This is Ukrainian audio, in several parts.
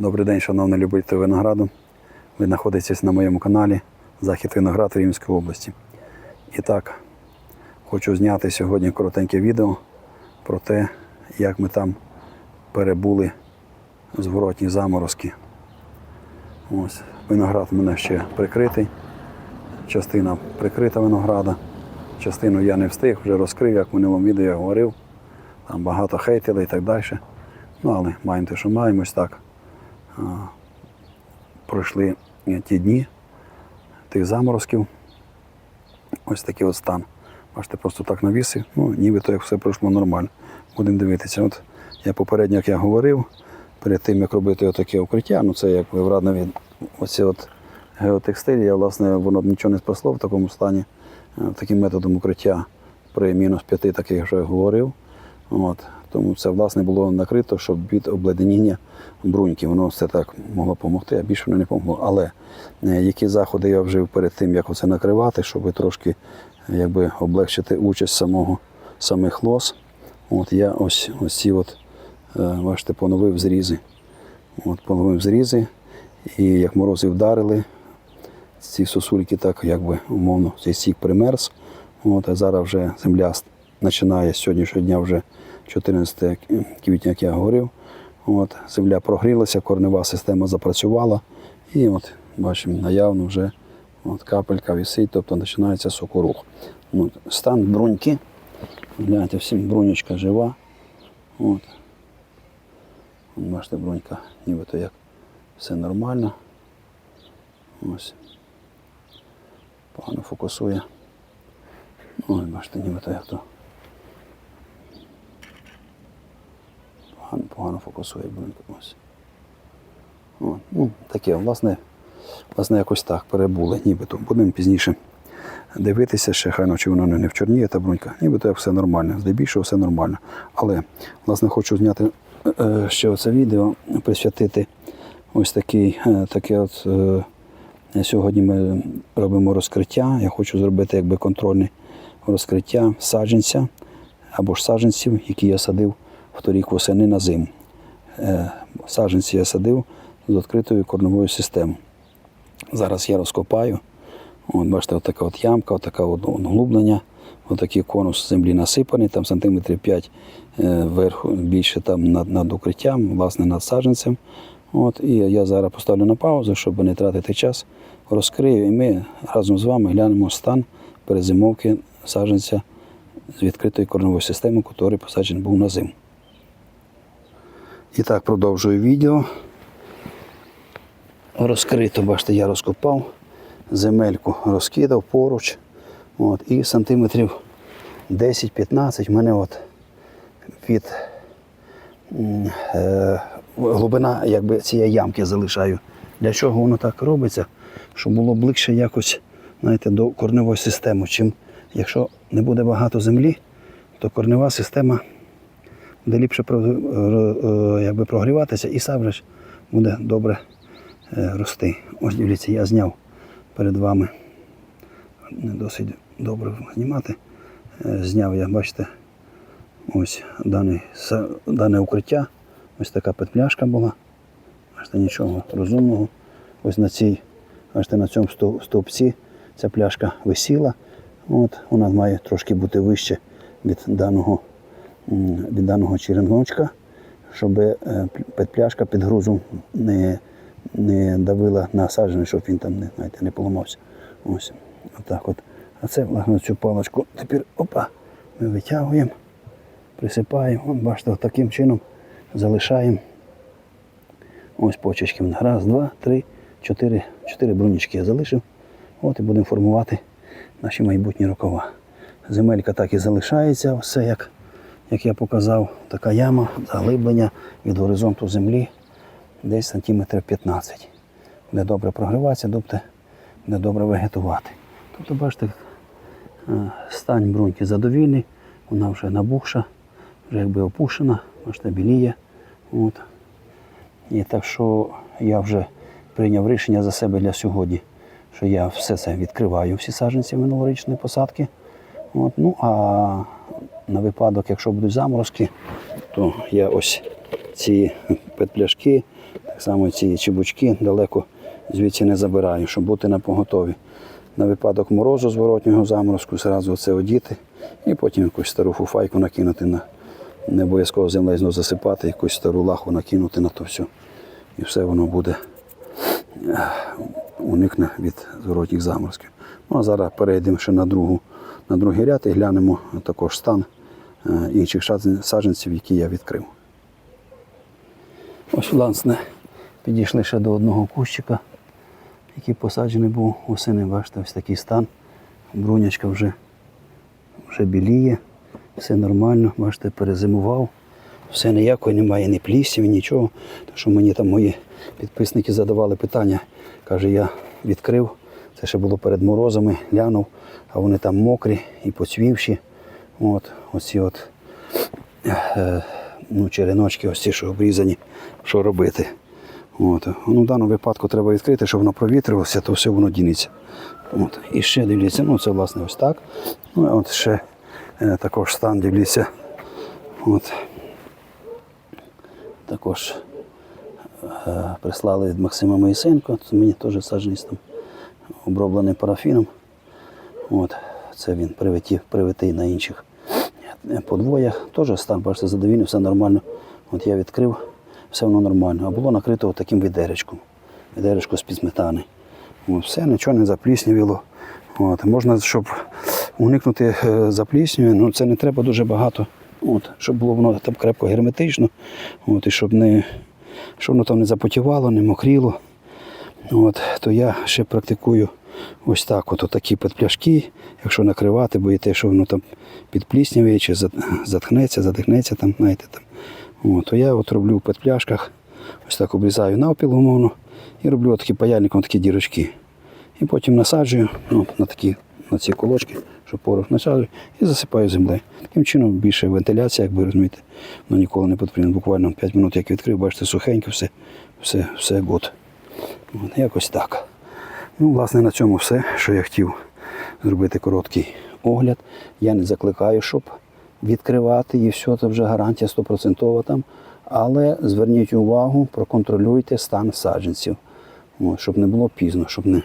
Добрий день, шановні любителі винограду. Ви знаходитесь на моєму каналі Захід виноград Рівненської області. І так, хочу зняти сьогодні коротеньке відео про те, як ми там перебули зворотні заморозки. Ось, виноград у мене ще прикритий. Частина прикрита винограда. Частину я не встиг, вже розкрив, як в минулому відео я говорив. Там багато хейтили і так далі. Ну, але маємо те, що маємо ось так. Пройшли е, ті дні тих заморозків. Ось такий от стан. Бачите, просто так навісив. Ну, нібито як все пройшло нормально. Будемо дивитися. От я попередньо, як я говорив, перед тим, як робити отаке укриття, ну це як ви врадно від оці от геотекстилі, я, власне, воно б нічого не спасло в такому стані. Е, Таким методом укриття при мінус 5, так я вже говорив. От. Тому це власне було накрито, щоб від обледеніння бруньки. Воно все так могло допомогти, а більше воно не помогло. Але е, які заходи я вжив перед тим, як оце накривати, щоб трошки якби, облегчити участь самого, самих лос. От я ось, ось ці от, е, бачите, поновив зрізи. От, поновив зрізи. І як морози вдарили, ці сосульки так якби умовно цей сік примерз. От, а зараз вже земля починає з сьогоднішнього дня вже 14 квітня, як я говорив. От, земля прогрілася, корнева система запрацювала. І от бачимо, наявно вже от, капелька висить, тобто починається сокорух. От, стан бруньки. Гляньте, всім брунечка жива. От, Бачите, брунька, нібито як все нормально. Ось. Погано фокусує. Ой, бачите, нібито як то. Погано, фокусує брунька. Ось. О, ну, таке, власне, власне, якось так перебули, нібито. Будемо пізніше дивитися, ще хай чи воно не вчорніє та брунька. Нібито як все нормально, здебільшого все нормально. Але, власне, хочу зняти е, ще оце відео, присвятити ось такий, е, таке от. Е, Сьогодні ми робимо розкриття. Я хочу зробити якби контрольне розкриття саджанця або ж саджанців, які я садив вторік восени на зиму. Е, Саджанці я садив з відкритою корневою системою. Зараз я розкопаю. От, бачите, от така от ямка, от от углублення, отакий конус землі насипаний, там сантиметрів 5 е, вверху, більше там над, над укриттям, власне, над саджанцем. От, і я зараз поставлю на паузу, щоб не тратити час, розкрию, і ми разом з вами глянемо стан перезимовки саджанця з відкритою корневою системою, який посаджений був на зиму. І так, продовжую відео. Розкрито, бачите, я розкопав, земельку розкидав поруч. От, і сантиметрів 10-15 в мене от від е, глибина якби, цієї ямки залишаю. Для чого воно так робиться? Щоб було ближче якось знаєте, до корневої системи. Чим якщо не буде багато землі, то корнева система буде ліпше якби, прогріватися і сам ж буде добре е, рости. Ось дивіться, я зняв перед вами. Не досить добре знімати. Е, Зняв я, бачите, ось дане, дане укриття. Ось така петляшка була. Бачите, нічого розумного. Ось на цій, бачите, на цьому стовпці ця пляшка висіла. От, вона має трошки бути вище від даного, від даного череночка, щоб е, під грузом не, не давила на саджаний, щоб він там не, знаєте, не поламався. Ось, отак от. А це власне цю паличку тепер опа, ми витягуємо, присипаємо. Бачите, таким чином залишаємо. Ось почечки. Раз, два, три, чотири. Чотири брунічки я залишив. От і будемо формувати наші майбутні рукава. Земелька так і залишається, все як, як я показав, така яма, заглиблення від горизонту землі десь сантиметрів 15. Буде добре прогріватися, тобто буде добре вегетувати. Тобто, бачите, е, стан бруньки задовільний, вона вже набухша, вже якби опушена, бачите, біліє. От. І так що я вже прийняв рішення за себе для сьогодні, що я все це відкриваю, всі саджанці минулорічної посадки. От, ну а на випадок, якщо будуть заморозки, то я ось ці петпляшки Так само ці чебучки далеко звідси не забираю, щоб бути на поготові. На випадок морозу зворотнього заморозку зразу це одіти і потім якусь стару фуфайку накинути на не обов'язково землею знову засипати, якусь стару лаху накинути на то все. І все воно буде е, уникне від зворотніх заморозків. Ну а зараз перейдемо ще на другу, на другий ряд і глянемо також стан інших саджан- саджанців, які я відкрив. Ось, власне, підійшли ще до одного кущика, який посаджений був осени. Бачите, ось такий стан. Брунячка вже, вже біліє, все нормально, бачите, перезимував. Все ніякої немає, ні плісів, нічого. Так що мені там мої підписники задавали питання. Каже, я відкрив. Це ще було перед морозами, глянув, а вони там мокрі і поцвівші. От, оці от е, ну, череночки, ось ці, що обрізані, що робити. От. Ну, в даному випадку треба відкрити, щоб воно провітрювалося, то все воно дінеться. От. І ще дивіться, ну це власне ось так. Ну, от ще е, також стан дивіться. От. Також е, прислали від Максима Моїсенко, це мені теж саджаність там оброблений парафіном. От. Це він привитів, привитий на інших е, подвоях. Теж стан, бачите, задовільний, все нормально. От я відкрив, все воно нормально. А було накрито таким відеречком. Відеречко з-під сметани. От, все, нічого не запліснявіло. От, можна, щоб уникнути е, запліснювання, ну це не треба дуже багато. От, щоб було воно там крепко герметично, от, і щоб, не, щоб воно там не запотівало, не мокріло. От, то я ще практикую ось так, от, такі підпляшки, якщо накривати, боїте, що воно там підплісняває чи затхнеться, задихнеться там, знаєте, там. От, то я от роблю в підпляшках, ось так обрізаю навпіл умовно і роблю такі паяльником такі дірочки. І потім насаджую ну, на такі на ці колочки, щоб порох насаджую, і засипаю землею. Таким чином більше вентиляція, як ви розумієте, ну ніколи не потрібно. Буквально 5 минут, як відкрив, бачите, сухенько, все, все, все гуд. От, якось так. Ну, власне, на цьому все, що я хотів зробити короткий огляд. Я не закликаю, щоб відкривати і все, це вже гарантія стопроцентова там. Але зверніть увагу, проконтролюйте стан саджанців, От, щоб не було пізно, щоб не.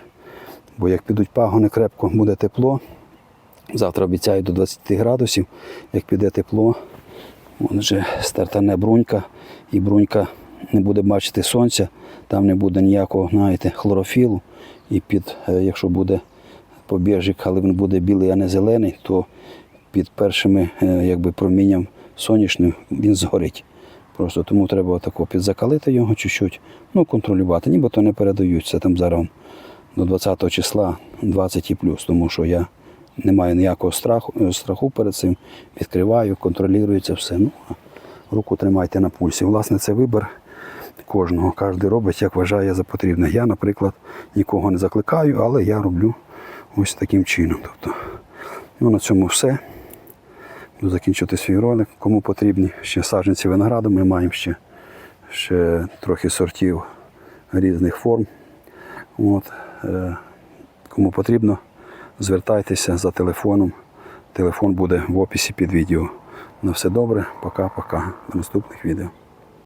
Бо як підуть пагони крепко, буде тепло. Завтра обіцяють до 20 градусів. Як піде тепло, вже стартане брунька, і брунька не буде бачити сонця, там не буде ніякого, знаєте, хлорофілу. І під, е, якщо буде побіжик, але він буде білий, а не зелений, то під першими е, якби, промінням сонячним він згорить. Просто тому треба отако підзакалити його чуть-чуть, ну, контролювати. Нібито не передають. Це там зараз до 20 числа 20 і плюс, тому що я не маю ніякого страху, е, страху перед цим. Відкриваю, контролюю це все. Ну, руку тримайте на пульсі. Власне, це вибір кожного. Кожен робить, як вважає за потрібне. Я, наприклад, нікого не закликаю, але я роблю ось таким чином. Тобто, ну, на цьому все. Буду закінчувати свій ролик. Кому потрібні ще саджанці винограду, ми маємо ще, ще трохи сортів різних форм. От, е, кому потрібно, звертайтеся за телефоном. Телефон буде в описі під відео. На все добре, пока-пока. До наступних відео.